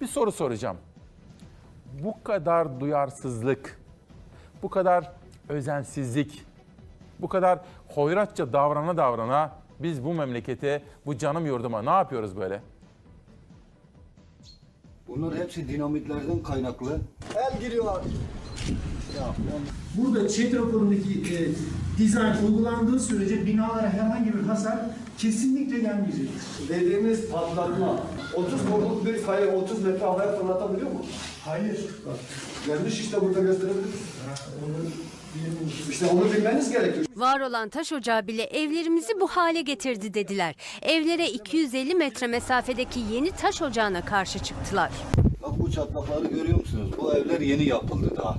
Bir soru soracağım. Bu kadar duyarsızlık, bu kadar özensizlik, bu kadar hoyratça davrana davrana biz bu memlekete, bu canım yurduma ne yapıyoruz böyle? Bunlar hepsi dinamitlerden kaynaklı. El giriyor. Burada ÇED raporundaki e, dizayn uygulandığı sürece binalara herhangi bir hasar kesinlikle gelmeyecektir. Dediğimiz patlatma. 30 korkuluk bir kayayı 30 metre havaya fırlatabiliyor mu? Hayır. Bak, Gelmiş işte burada gösterebiliriz. İşte onu bilmeniz gerekiyor. Var olan taş ocağı bile evlerimizi bu hale getirdi dediler. Evlere 250 metre mesafedeki yeni taş ocağına karşı çıktılar. Bak bu çatlakları görüyor musunuz? Bu evler yeni yapıldı daha.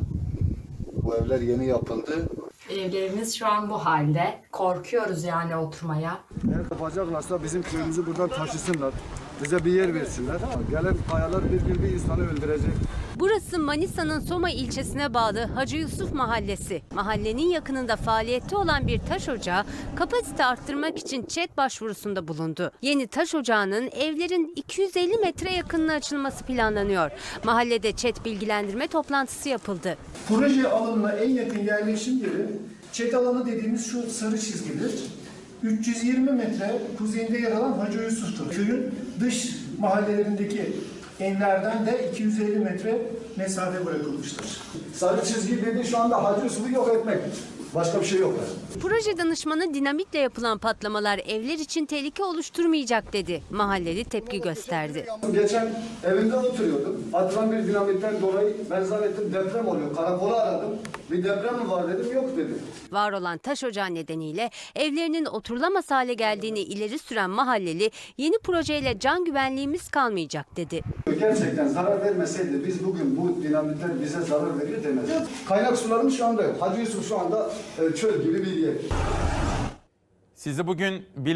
Bu evler yeni yapıldı. Evlerimiz şu an bu halde. Korkuyoruz yani oturmaya. Eğer yapacaklarsa bizim köyümüzü buradan taşısınlar. Bize bir yer versinler. Gelen kayalar bir bir, bir insanı öldürecek. Burası Manisa'nın Soma ilçesine bağlı Hacı Yusuf Mahallesi. Mahallenin yakınında faaliyette olan bir taş ocağı kapasite arttırmak için ÇED başvurusunda bulundu. Yeni taş ocağının evlerin 250 metre yakınına açılması planlanıyor. Mahallede ÇED bilgilendirme toplantısı yapıldı. Proje alanına en yakın yerleşim yeri ÇED alanı dediğimiz şu sarı çizgidir. 320 metre kuzeyinde yer alan Hacı Yusuf'tur. Köyün dış mahallelerindeki evlerden de 250 metre mesafe bırakılmıştır. Sarı çizgi dedi şu anda Hacı Yusuf'u yok etmek. Başka bir şey yok. Yani. Proje danışmanı dinamitle yapılan patlamalar evler için tehlike oluşturmayacak dedi. Mahalleli tepki gösterdi. Geçen evimde oturuyordum. Atılan bir dinamitten dolayı ben zannettim deprem oluyor. Karakolu aradım. Bir deprem mi var dedim. Yok dedi. Var olan taş ocağı nedeniyle evlerinin oturulamaz hale geldiğini ileri süren mahalleli yeni projeyle can güvenliğimiz kalmayacak dedi. Gerçekten zarar vermeseydi biz bugün bu dinamitler bize zarar veriyor demez. Kaynak sularımız şu anda yok. Hacı Yusuf şu anda çöl gibi bir yer. Sizi bugün bilim